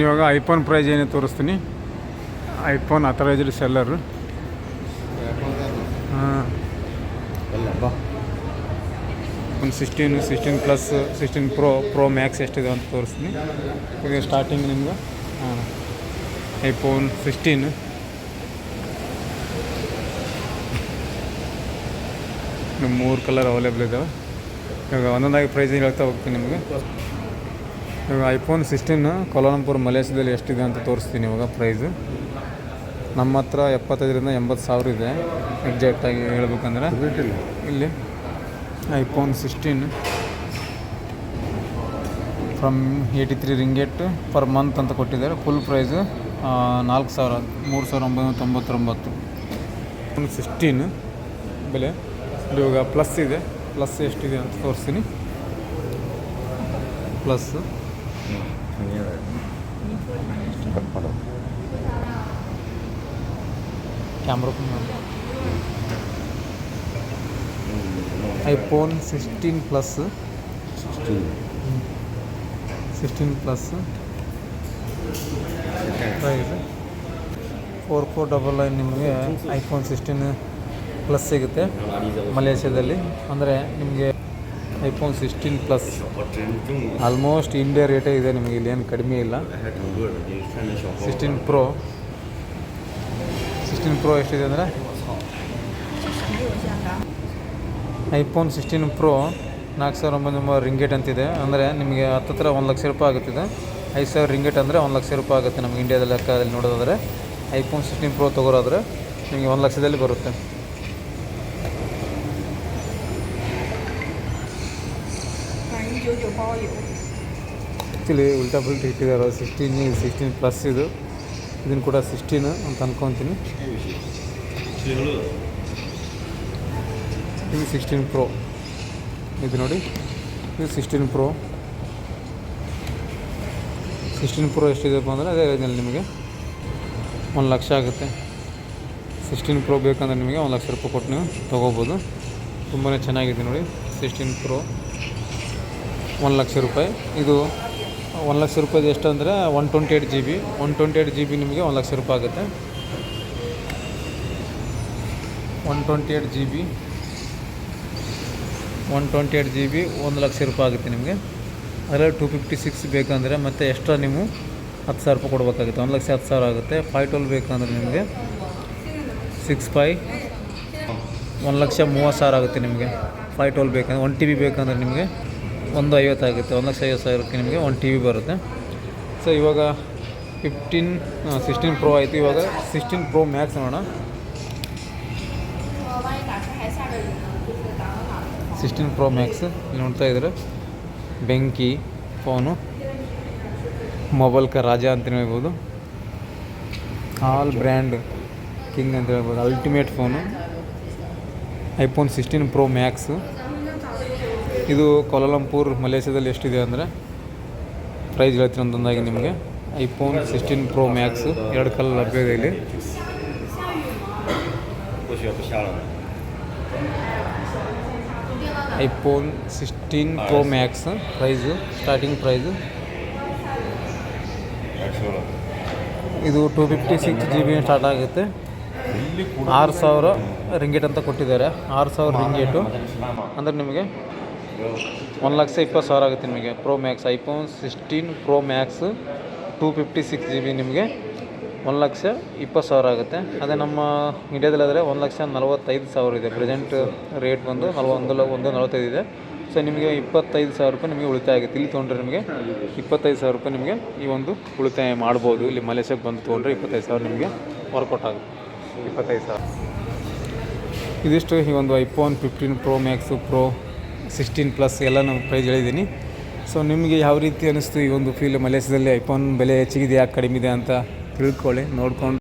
ಇವಾಗ iPhone price ಏನೇ ತೋರಿಸ್ತೀನಿ. ಐಫೋನ್ ಅಥರೈಸ್ಡ್ ಸೆಲ್ಲರ್ ಹಾಂ. ಒಂದು sixteen sixteen plus sixteen pro pro max ಎಷ್ಟಿದೆ ಅಂತ ತೋರಿಸ್ತೀನಿ. ಈಗ ಸ್ಟಾರ್ಟಿಂಗ್ ನಿಮ್ಗೆ ಹಾಂ. ಐಫೋನ್ ಸಿಕ್ಸ್ಟೀನ್ ಮೂರು ಕಲರ್ ಅವೈಲೇಬಲ್ ಇದ್ದಾವೆ ಇವಾಗ ಒಂದೊಂದಾಗಿ ಪ್ರೈಸ್ ಹೇಳ್ತಾ ಹೋಗ್ತೀನಿ ನಿಮಗೆ. ಇವಾಗ ಐಫೋನ್ ಸಿಕ್ಸ್ಟೀನ್ ಕೋಲಾಲಂಪುರ್ ಮಲೇಷ್ಯಾದಲ್ಲಿ ಎಷ್ಟಿದೆ ಅಂತ ತೋರಿಸ್ತೀನಿ ಇವಾಗ ಪ್ರೈಸು ನಮ್ಮ ಹತ್ರ ಎಪ್ಪತ್ತೈದರಿಂದ ಎಂಬತ್ತು ಸಾವಿರ ಇದೆ ಎಕ್ಸಾಕ್ಟಾಗಿ ಹೇಳ್ಬೇಕಂದ್ರೆ. ಇಲ್ಲಿ iPhone sixteen from eighty three ringgit per month ಅಂತ ಕೊಟ್ಟಿದ್ದಾರೆ ಫುಲ್ ಪ್ರೈಸು ನಾಲ್ಕು ಸಾವಿರ ಮೂರು ಸಾವಿರ ಒಂಬೈನೂರ ತೊಂಬತ್ತೊಂಬತ್ತು. ಐಫೋನ್ ಸಿಕ್ಸ್ಟೀನ್ ಬೆಲೆ ಇವಾಗ ಪ್ಲಸ್ ಇದೆ ಪ್ಲಸ್ ಎಷ್ಟಿದೆ ಅಂತ ತೋರಿಸ್ತೀನಿ. Plus camera iPhone sixteen plus. Sixteen. Sixteen plus. Price four four double nine ನಿಮಗೆ ಐಫೋನ್ ಸಿಕ್ಸ್ಟೀನ್ ಪ್ಲಸ್ ಸಿಗುತ್ತೆ ಮಲೇಷ್ಯಾದಲ್ಲಿ. ಅಂದರೆ ನಿಮಗೆ iPhone sixteen plus almost India ರೇಟೇ ಇದೆ ನಿಮಗೆ ಇಲ್ಲಿ ಏನು ಕಡಿಮೆ ಇಲ್ಲ. ಸಿಕ್ಸ್ಟೀನ್ ಪ್ರೋ ಸಿಕ್ಸ್ಟೀನ್ ಪ್ರೋ ಎಷ್ಟಿದೆ ಅಂದರೆ? ಐಫೋನ್ ಸಿಕ್ಸ್ಟೀನ್ ಪ್ರೋ ನಾಲ್ಕು ಸಾವಿರ ಒಂಬೈನೂರ ರಿಂಗೇಟ್ ಅಂತಿದೆ. ಅಂದರೆ ನಿಮಗೆ ಹತ್ತತ್ರ ಒಂದು ಲಕ್ಷ ರೂಪಾಯಿ ಆಗುತ್ತಿದೆ. ಐದು ಸಾವಿರ ರಿಂಗೇಟ್ ಅಂದರೆ ಒಂದು ಲಕ್ಷ ರೂಪಾಯಿ ಆಗುತ್ತೆ ನಮಗೆ ಇಂಡಿಯಾದಲ್ಲಿ ಲೆಕ್ಕದಲ್ಲಿ ನೋಡೋದಾದರೆ. ಐಫೋನ್ ಸಿಕ್ಸ್ಟೀನ್ ಪ್ರೋ ತೊಗೊಳೋದ್ರೆ ನಿಮಗೆ ಒಂದು ಲಕ್ಷದಲ್ಲಿ ಬರುತ್ತೆ. 九九包邮。 ಆ್ಯಕ್ಚುಲಿ ಉಲ್ಟಾ ಪುಲ್ಟಿ ಇಟ್ಟಿದ್ದಾರೆ ಸಿಕ್ಸ್ಟೀನ್ ಸಿಕ್ಸ್ಟೀನ್ ಪ್ಲಸ್ ಇದು ಇದನ್ನು ಕೂಡ ಸಿಕ್ಸ್ಟೀನ್ ಅಂತ ಅನ್ಕೊತೀನಿ ಇದು ಸಿಕ್ಸ್ಟೀನ್ ಪ್ರೋ ಇದು ನೋಡಿ ಇದು ಸಿಕ್ಸ್ಟೀನ್ ಪ್ರೋ ಸಿಕ್ಸ್ಟೀನ್ ಪ್ರೋ ಎಷ್ಟಿದೆಪ್ಪ ಅಂದರೆ ಅದೇ ರೇಂಜಲ್ಲಿ ನಿಮಗೆ ಒಂದು ಲಕ್ಷ ಆಗುತ್ತೆ ಸಿಕ್ಸ್ಟೀನ್ ಪ್ರೋ ಬೇಕಂದ್ರೆ ನಿಮಗೆ ಒಂದು ಲಕ್ಷ ರೂಪಾಯಿ ಕೊಟ್ಟು ನೀವು ತೊಗೋಬೋದು ತುಂಬಾ ಚೆನ್ನಾಗಿದೆ ನೋಡಿ ಸಿಕ್ಸ್ಟೀನ್ ಪ್ರೋ ಒಂದು ಲಕ್ಷ ರೂಪಾಯಿ. ಇದು ಒಂದು ಲಕ್ಷ ರೂಪಾಯಿದು ಎಷ್ಟು ಅಂದರೆ one twenty eight G B. One twenty eight G B ನಿಮಗೆ ಒಂದು ಲಕ್ಷ ರೂಪಾಯಿ ಆಗುತ್ತೆ. One twenty eight G B. One twenty eight G B ಒಂದು ಲಕ್ಷ ರೂಪಾಯಿ ಆಗುತ್ತೆ ನಿಮಗೆ. ಅದರಲ್ಲಿ ಟೂ ಫಿಫ್ಟಿ ಸಿಕ್ಸ್ ಬೇಕಂದರೆ ಮತ್ತೆ ಎಕ್ಸ್ಟ್ರಾ ನೀವು ಹತ್ತು ಸಾವಿರ ರೂಪಾಯಿ ಕೊಡಬೇಕಾಗುತ್ತೆ. ಒಂದು ಲಕ್ಷ ಹತ್ತು ಸಾವಿರ ಆಗುತ್ತೆ. ಫೈವ್ ಟ್ವೆಲ್ ಬೇಕಂದ್ರೆ ನಿಮಗೆ ಸಿಕ್ಸ್ ಫೈ ಒಂದು ಲಕ್ಷ ಮೂವತ್ತು ಸಾವಿರ ಆಗುತ್ತೆ ನಿಮಗೆ. ಫೈವ್ ಟ್ವೆಲ್ ಬೇಕಂದ್ರೆ. ಒನ್ ಟಿ ಬಿ ಬೇಕಂದ್ರೆ ನಿಮಗೆ ಒಂದು ಐವತ್ತಾಗುತ್ತೆ ಒಂದು ಲಕ್ಷ ಐವತ್ತು ಸಾವಿರಕ್ಕೆ ನಿಮಗೆ ಒಂದು ಟಿ ವಿ ಬರುತ್ತೆ. ಸೊ ಇವಾಗ ಫಿಫ್ಟೀನ್ ಸಿಕ್ಸ್ಟೀನ್ ಪ್ರೋ ಆಯಿತು. ಇವಾಗ ಸಿಕ್ಸ್ಟೀನ್ ಪ್ರೋ ಮ್ಯಾಕ್ಸ್ ನೋಡೋಣ. ಸಿಕ್ಸ್ಟೀನ್ ಪ್ರೋ ಮ್ಯಾಕ್ಸ್ ಇಲ್ಲಿ ನೋಡ್ತಾ ಇದ್ರೆ ಬೆಂಕಿ ಫೋನು ಮೊಬೈಲ್ ಕ ರಾಜ ಅಂತಲೇ ಹೇಳ್ಬೋದು. ಆಲ್ ಬ್ರ್ಯಾಂಡ್ ಕಿಂಗ್ ಅಂತ ಹೇಳ್ಬೋದು. Ultimate phone iPhone sixteen pro max ಇದು ಕೋಲಾಲಂಪುರ್, ಮಲೇಷ್ಯಾದಲ್ಲಿ ಎಷ್ಟಿದೆ ಅಂದರೆ? ಪ್ರೈಸ್ ಹೇಳ್ತೀನಿ ಅಂತಂದಾಗಿ ನಿಮಗೆ. ಐಫೋನ್ ಸಿಕ್ಸ್ಟೀನ್ ಪ್ರೋ ಮ್ಯಾಕ್ಸು ಎರಡು ಕಲರ್ ಲಭ್ಯ ಇದೆ ಇಲ್ಲಿ. IPhone sixteen pro max price starting price ಇದು two fifty six G B start ಆಗುತ್ತೆ. ಆರು ಸಾವಿರ ರಿಂಗೇಟ್ ಅಂತ ಕೊಟ್ಟಿದ್ದಾರೆ. ಆರು ಸಾವಿರ ರಿಂಗೇಟು ಅಂದರೆ ನಿಮಗೆ ಒಂದು ಲಕ್ಷ ಇಪ್ಪತ್ತು ಸಾವಿರ ಆಗುತ್ತೆ ನಿಮಗೆ. Pro max iPhone sixteen pro max two fifty six G B ನಿಮಗೆ. ಒಂದು ಲಕ್ಷ ಇಪ್ಪತ್ತು ಸಾವಿರ ಆಗುತ್ತೆ. ಅದೇ ನಮ್ಮ ಇಂಡಿಯಾದಲ್ಲಾದರೆ ಒಂದು ಲಕ್ಷ ನಲವತ್ತೈದು ಸಾವಿರ ಇದೆ. ಪ್ರೆಸೆಂಟ್ ರೇಟ್ ಬಂದು ನಲ್ವೊಂದು ಒಂದು ನಲವತ್ತೈದು ಇದೆ. ಸೊ ನಿಮಗೆ ಇಪ್ಪತ್ತೈದು ಸಾವಿರ ರೂಪಾಯಿ ನಿಮಗೆ ಉಳಿತಾಯ ಆಗುತ್ತೆ. ಇಲ್ಲಿ ತೊಗೊಂಡ್ರೆ ನಿಮಗೆ ಇಪ್ಪತ್ತೈದು ಸಾವಿರ ರೂಪಾಯಿ ನಿಮಗೆ ಈ ಒಂದು ಉಳಿತಾಯ ಮಾಡ್ಬೋದು. ಇಲ್ಲಿ ಮಲೇಷ್ಯಾಗೆ ಬಂದು ತೊಗೊಂಡ್ರೆ ಇಪ್ಪತ್ತೈದು ಸಾವಿರ ನಿಮಗೆ ವರ್ಕೌಟ್ ಆಗುತ್ತೆ. ಇಪ್ಪತ್ತೈದು ಸಾವಿರ. ಇದಿಷ್ಟು ಈ ಒಂದು iPhone fifteen pro max pro sixteen plus ಎಲ್ಲ ನಾನು ಪ್ರೈಸ್ ಹೇಳಿದ್ದೀನಿ. ಸೊ ನಿಮಗೆ ಯಾವ ರೀತಿ ಅನ್ನಿಸ್ತು ಈ ಒಂದು ಫೀಲ್ ಮಲೇಷ್ಯಾದಲ್ಲಿ ಐಫೋನ್ ಬೆಲೆ ಹೆಚ್ಚಿಗಿದೆಯಾ, ಕಡಿಮೆ ಇದೆ ಅಂತ ತಿಳ್ಕೊಳ್ಳಿ, ನೋಡ್ಕೊಂಡು.